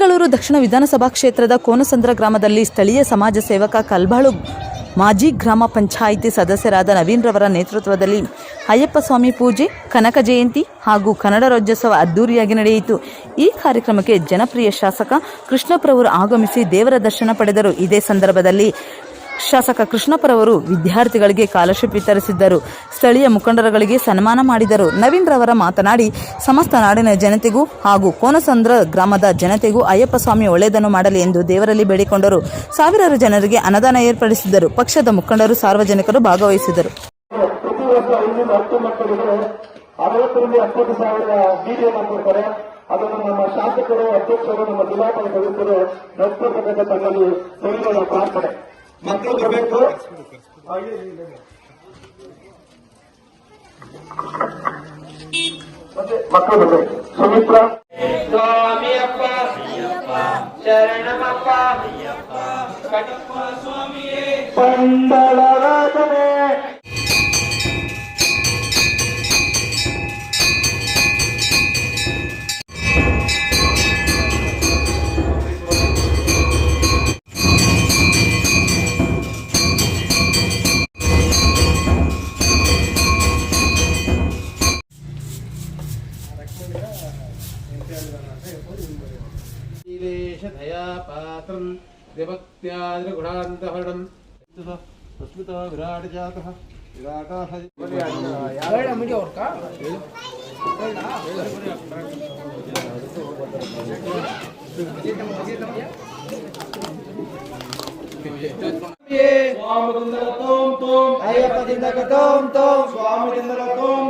ಬೆಂಗಳೂರು ದಕ್ಷಿಣ ವಿಧಾನಸಭಾ ಕ್ಷೇತ್ರದ ಕೋನಸಂದ್ರ ಗ್ರಾಮದಲ್ಲಿ ಸ್ಥಳೀಯ ಸಮಾಜ ಸೇವಕ ಕಲ್ಬಾಳು ಮಾಜಿ ಗ್ರಾಮ ಪಂಚಾಯಿತಿ ಸದಸ್ಯರಾದ ನವೀನ್ ರವರ ನೇತೃತ್ವದಲ್ಲಿ ಅಯ್ಯಪ್ಪ ಸ್ವಾಮಿ ಪೂಜೆ, ಕನಕ ಜಯಂತಿ ಹಾಗೂ ಕನ್ನಡ ರಾಜ್ಯೋತ್ಸವ ಅದ್ದೂರಿಯಾಗಿ ನಡೆಯಿತು. ಈ ಕಾರ್ಯಕ್ರಮಕ್ಕೆ ಜನಪ್ರಿಯ ಶಾಸಕ ಕೃಷ್ಣಪ್ರವರು ಆಗಮಿಸಿ ದೇವರ ದರ್ಶನ ಪಡೆದರು. ಇದೇ ಸಂದರ್ಭದಲ್ಲಿ ಶಾಸಕ ಕೃಷ್ಣಪ್ಪರವರು ವಿದ್ಯಾರ್ಥಿಗಳಿಗೆ ಸ್ಕಾಲರ್ಶಿಪ್ ವಿತರಿಸಿದ್ದರು ಸ್ಥಳೀಯ ಮುಖಂಡರುಗಳಿಗೆ ಸನ್ಮಾನ ಮಾಡಿದರು ನವೀನ್ ರವರ ಮಾತನಾಡಿ ಸಮಸ್ತ ನಾಡಿನ ಜನತೆಗೂ ಹಾಗೂ ಕೋನಸಂದ್ರ ಗ್ರಾಮದ ಜನತೆಗೂ ಅಯ್ಯಪ್ಪ ಸ್ವಾಮಿ ಒಳ್ಳೆಯದನ್ನು ಮಾಡಲಿ ಎಂದು ದೇವರಲ್ಲಿ ಬೇಡಿಕೊಂಡರು ಸಾವಿರಾರು ಜನರಿಗೆ ಅನುದಾನ ಏರ್ಪಡಿಸಿದ್ದರು ಪಕ್ಷದ ಮುಖಂಡರು ಸಾರ್ವಜನಿಕರು ಭಾಗವಹಿಸಿದರು ಅದನ್ನು ನಮ್ಮ ಶಾಸಕರು ಅಧ್ಯಕ್ಷರು ನಮ್ಮ ಜಿಲ್ಲಾ ಪಂಚಾಯತ್ ಸದಸ್ಯರು ಪ್ರಾರ್ಥನೆ ಮಕ್ಕಳು ಬರಬೇಕು ಮತ್ತೆ ಮಕ್ಕಳು ಬರಬೇಕು ಸುಮಿತ್ರ ಸ್ವಾಮಿಯಪ್ಪ ಶರಣಮಪ್ಪ ಕಟಪ್ಪ ಸ್ವಾಮಿಯೇ ಪಂಡಲ लक्ष्मणः नीलेशधया पात्रं विभक्त्यादृगुणान्तहरणं स्वामी तोम तोम। स्वामी तोम।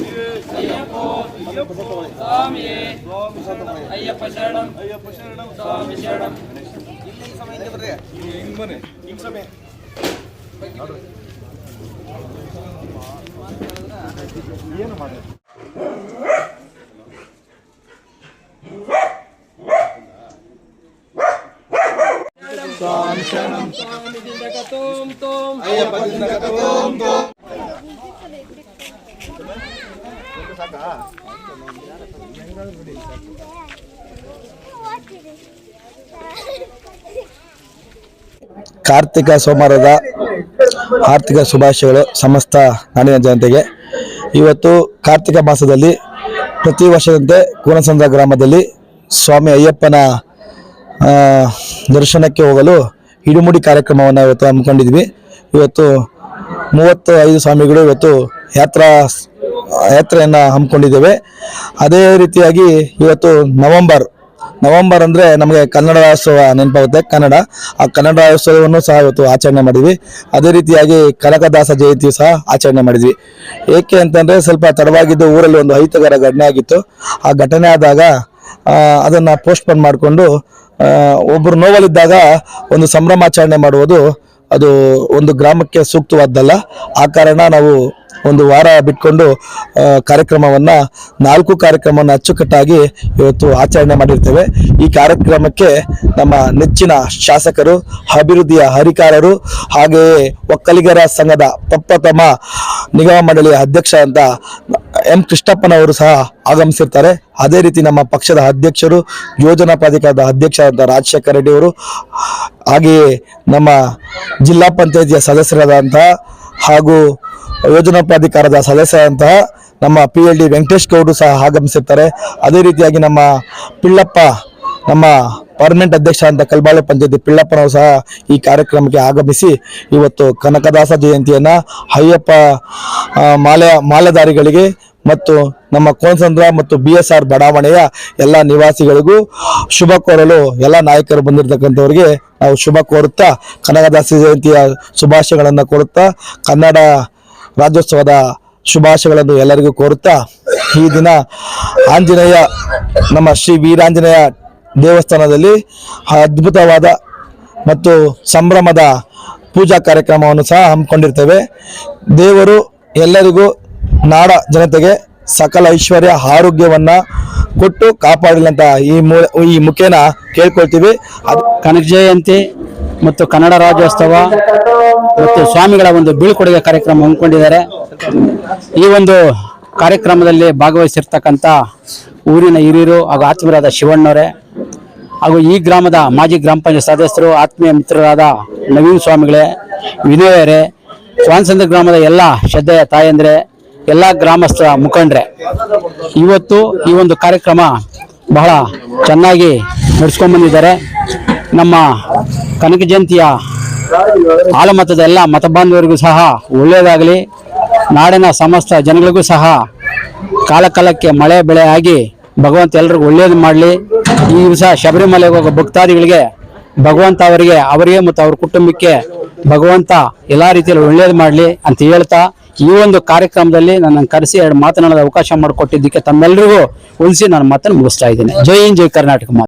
ಕೊಡಬೇಕು ಅಯ್ಯಪ್ಪ ಕರ್ಕೊಂಡು ಅಯ್ಯಪ್ಪ ಶರಣಂ ಸ್ವಾಮಿ ಶರಣಂ ಸ್ವಾಮಿದಿಂದ ಕಟೋಂ ತೋಂ ಕಾರ್ತಿಕ ಸೋಮವಾರದ ಆರ್ಥಿಕ ಶುಭಾಶಯಗಳು ಸಮಸ್ತ ನಾಡಿನ ಜನತೆಗೆ. ಇವತ್ತು ಕಾರ್ತಿಕ ಮಾಸದಲ್ಲಿ ಪ್ರತಿ ವರ್ಷದಂತೆ ಕೂನಸಂದ್ರ ಗ್ರಾಮದಲ್ಲಿ ಸ್ವಾಮಿ ಅಯ್ಯಪ್ಪನ ದರ್ಶನಕ್ಕೆ ಹೋಗಲು ಇಡುಮುಡಿ ಕಾರ್ಯಕ್ರಮವನ್ನು ಇವತ್ತು ಹಮ್ಮಿಕೊಂಡಿದ್ವಿ. ಇವತ್ತು ಮೂವತ್ತು ಐದು ಸ್ವಾಮಿಗಳು ಇವತ್ತು ಯಾತ್ರಾ ಯಾತ್ರೆಯನ್ನು ಹಮ್ಮಿಕೊಂಡಿದ್ದೇವೆ. ಅದೇ ರೀತಿಯಾಗಿ ಇವತ್ತು ನವೆಂಬರ್ ನವೆಂಬರ್ ಅಂದರೆ ನಮಗೆ ಕನ್ನಡ ರಾಜ್ಯೋತ್ಸವ ನೆನಪಾಗುತ್ತೆ, ಕನ್ನಡ. ಆ ಕನ್ನಡ ರಾಜ್ಯೋತ್ಸವವನ್ನು ಸಹ ಇವತ್ತು ಆಚರಣೆ ಮಾಡಿದ್ವಿ. ಅದೇ ರೀತಿಯಾಗಿ ಕನಕದಾಸ ಜಯಂತಿ ಸಹ ಆಚರಣೆ ಮಾಡಿದ್ವಿ. ಏಕೆ ಅಂತಂದರೆ ಸ್ವಲ್ಪ ತಡವಾಗಿದ್ದು ಊರಲ್ಲಿ ಒಂದು ಅಹಿತಕರ ಘಟನೆ ಆಗಿತ್ತು. ಆ ಘಟನೆ ಆದಾಗ ಅದನ್ನು ಪೋಸ್ಟ್ಪೋನ್ ಮಾಡಿಕೊಂಡು ಒಬ್ಬರು ನೋವಲ್ಲಿದ್ದಾಗ ಒಂದು ಸಂಭ್ರಮಾಚರಣೆ ಮಾಡುವುದು ಅದು ಒಂದು ಗ್ರಾಮಕ್ಕೆ ಸೂಕ್ತವಾದ್ದಲ್ಲ. ಆ ಕಾರಣ ನಾವು ಒಂದು ವಾರ ಬಿಟ್ಕೊಂಡು ಕಾರ್ಯಕ್ರಮವನ್ನು, ನಾಲ್ಕು ಕಾರ್ಯಕ್ರಮವನ್ನು ಅಚ್ಚುಕಟ್ಟಾಗಿ ಇವತ್ತು ಆಚರಣೆ ಮಾಡಿರ್ತೇವೆ. ಈ ಕಾರ್ಯಕ್ರಮಕ್ಕೆ ನಮ್ಮ ನೆಚ್ಚಿನ ಶಾಸಕರು, ಅಭಿವೃದ್ಧಿಯ ಹರಿಕಾರರು ಹಾಗೆಯೇ ಒಕ್ಕಲಿಗರ ಸಂಘದ ಪಪ್ಪತಮ ನಿಗಮ ಮಂಡಳಿಯ ಅಧ್ಯಕ್ಷ ಅಂತ ಎಂ ಕೃಷ್ಣಪ್ಪನವರು ಸಹ ಆಗಮಿಸಿರ್ತಾರೆ. ಅದೇ ರೀತಿ ನಮ್ಮ ಪಕ್ಷದ ಅಧ್ಯಕ್ಷರು, ಯೋಜನಾ ಪ್ರಾಧಿಕಾರದ ಅಧ್ಯಕ್ಷ ಅಂತ ರಾಜಶೇಖರ ರೆಡ್ಡಿ ಅವರು, ಹಾಗೆಯೇ ನಮ್ಮ ಜಿಲ್ಲಾ ಪಂಚಾಯತಿಯ ಸದಸ್ಯರಾದಂತಹ ಹಾಗೂ ಯೋಜನಾ ಪ್ರಾಧಿಕಾರದ ಸದಸ್ಯರಾದಂತಹ ನಮ್ಮ ಪಿ ಎಲ್ ಡಿ ವೆಂಕಟೇಶ್ ಗೌಡರು ಸಹ ಆಗಮಿಸಿರ್ತಾರೆ. ಅದೇ ರೀತಿಯಾಗಿ ನಮ್ಮ ಪಿಳ್ಳಪ್ಪ, ನಮ್ಮ ಪರ್ಮನೆಂಟ್ ಅಧ್ಯಕ್ಷ ಅಂತ ಕಲ್ಬಾಳೆ ಪಂಚಾಯತಿ ಪಿಳ್ಳಪ್ಪನವರು ಸಹ ಈ ಕಾರ್ಯಕ್ರಮಕ್ಕೆ ಆಗಮಿಸಿ ಇವತ್ತು ಕನಕದಾಸ ಜಯಂತಿಯನ್ನ ಅಯ್ಯಪ್ಪ ಮಾಲೆ ಮಾಲೆದಾರಿಗಳಿಗೆ ಮತ್ತು ನಮ್ಮ ಕೋನಸಂದ್ರ ಮತ್ತು ಬಿ ಎಸ್ ಆರ್ ಬಡಾವಣೆಯ ಎಲ್ಲ ನಿವಾಸಿಗಳಿಗೂ ಶುಭ ಕೋರಲು ಎಲ್ಲ ನಾಯಕರು ಬಂದಿರತಕ್ಕಂಥವ್ರಿಗೆ ನಾವು ಶುಭ ಕೋರುತ್ತಾ ಕನಕದಾಸ ಜಯಂತಿಯ ಶುಭಾಶಯಗಳನ್ನು ಕೋರುತ್ತಾ ಕನ್ನಡ ರಾಜ್ಯೋತ್ಸವದ ಶುಭಾಶಯಗಳನ್ನು ಎಲ್ಲರಿಗೂ ಕೋರುತ್ತಾ ಈ ದಿನ ಆಂಜನೇಯ, ನಮ್ಮ ಶ್ರೀ ವೀರಾಂಜನೇಯ ದೇವಸ್ಥಾನದಲ್ಲಿ ಅದ್ಭುತವಾದ ಮತ್ತು ಸಂಭ್ರಮದ ಪೂಜಾ ಕಾರ್ಯಕ್ರಮವನ್ನು ಸಹ ಹಮ್ಮಿಕೊಂಡಿರ್ತೇವೆ. ದೇವರು ಎಲ್ಲರಿಗೂ ನಾಡ ಜನತೆಗೆ ಸಕಲ ಐಶ್ವರ್ಯ, ಆರೋಗ್ಯವನ್ನ ಕೊಟ್ಟು ಕಾಪಾಡಲಿ ಅಂತ ಈ ಮೂ, ಈ ಮುಖೇನ ಕೇಳ್ಕೊಳ್ತೀವಿ. ಅದು ಕನಕ ಜಯಂತಿ ಮತ್ತು ಕನ್ನಡ ರಾಜ್ಯೋತ್ಸವ ಮತ್ತು ಸ್ವಾಮಿಗಳ ಒಂದು ಬೀಳ್ಕೊಡುಗೆ ಕಾರ್ಯಕ್ರಮ ಹಮ್ಮಿಕೊಂಡಿದ್ದಾರೆ. ಈ ಒಂದು ಕಾರ್ಯಕ್ರಮದಲ್ಲಿ ಭಾಗವಹಿಸಿರ್ತಕ್ಕಂಥ ಊರಿನ ಹಿರಿಯರು ಹಾಗೂ ಆತ್ಮೀಯರಾದ ಶಿವಣ್ಣವರೇ ಹಾಗೂ ಈ ಗ್ರಾಮದ ಮಾಜಿ ಗ್ರಾಮ ಪಂಚಾಯತ್ ಸದಸ್ಯರು, ಆತ್ಮೀಯ ಮಿತ್ರರಾದ ನವೀನ್ ಸ್ವಾಮಿಗಳೇ, ವಿನಯರೇ ಸ್ವಾನಸಂದ್ರ ಗ್ರಾಮದ ಎಲ್ಲ ಶ್ರದ್ಧೆಯ ತಾಯಂದ್ರೆ, ಎಲ್ಲ ಗ್ರಾಮಸ್ಥರ ಮುಖಂಡ್ರೆ, ಇವತ್ತು ಈ ಒಂದು ಕಾರ್ಯಕ್ರಮ ಬಹಳ ಚೆನ್ನಾಗಿ ನಡೆಸ್ಕೊಂಡ್ಬಂದಿದ್ದಾರೆ ನಮ್ಮ ಕನಕ ಜಯಂತಿಯ ಆಲಮತದ ಎಲ್ಲ ಮತಬಾಂಧವರಿಗೂ ಸಹ ಒಳ್ಳೆಯದಾಗಲಿ. ನಾಡಿನ ಸಮಸ್ತ ಜನಗಳಿಗೂ ಸಹ ಕಾಲಕಾಲಕ್ಕೆ ಮಳೆ ಬೆಳೆ ಆಗಿ ಭಗವಂತ ಎಲ್ರಿಗೂ ಒಳ್ಳೆಯದು ಮಾಡಲಿ. ಈ ದಿವಸ ಶಬರಿಮಲೆಗೆ ಹೋಗೋ ಭಕ್ತಾದಿಗಳಿಗೆ ಭಗವಂತ ಅವರಿಗೆ ಅವರಿಗೆ ಮತ್ತು ಅವ್ರ ಕುಟುಂಬಕ್ಕೆ ಭಗವಂತ ಎಲ್ಲಾ ರೀತಿಯಲ್ಲಿ ಒಳ್ಳೇದು ಮಾಡಲಿ ಅಂತ ಹೇಳ್ತಾ ಈ ಒಂದು ಕಾರ್ಯಕ್ರಮದಲ್ಲಿ ನನ್ನ ಕರೆಸಿ ಎರಡು ಮಾತನಾಡೋದ ಅವಕಾಶ ಮಾಡಿಕೊಟ್ಟಿದ್ದಕ್ಕೆ ತಮ್ಮೆಲ್ಲರಿಗೂ ಉಳಿಸಿ ನಾನು ಮಾತನ್ನು ಮುಗಿಸ್ತಾ ಇದ್ದೀನಿ. ಜೈ ಹಿಂದ್, ಜೈ ಕರ್ನಾಟಕ ಮಾತು.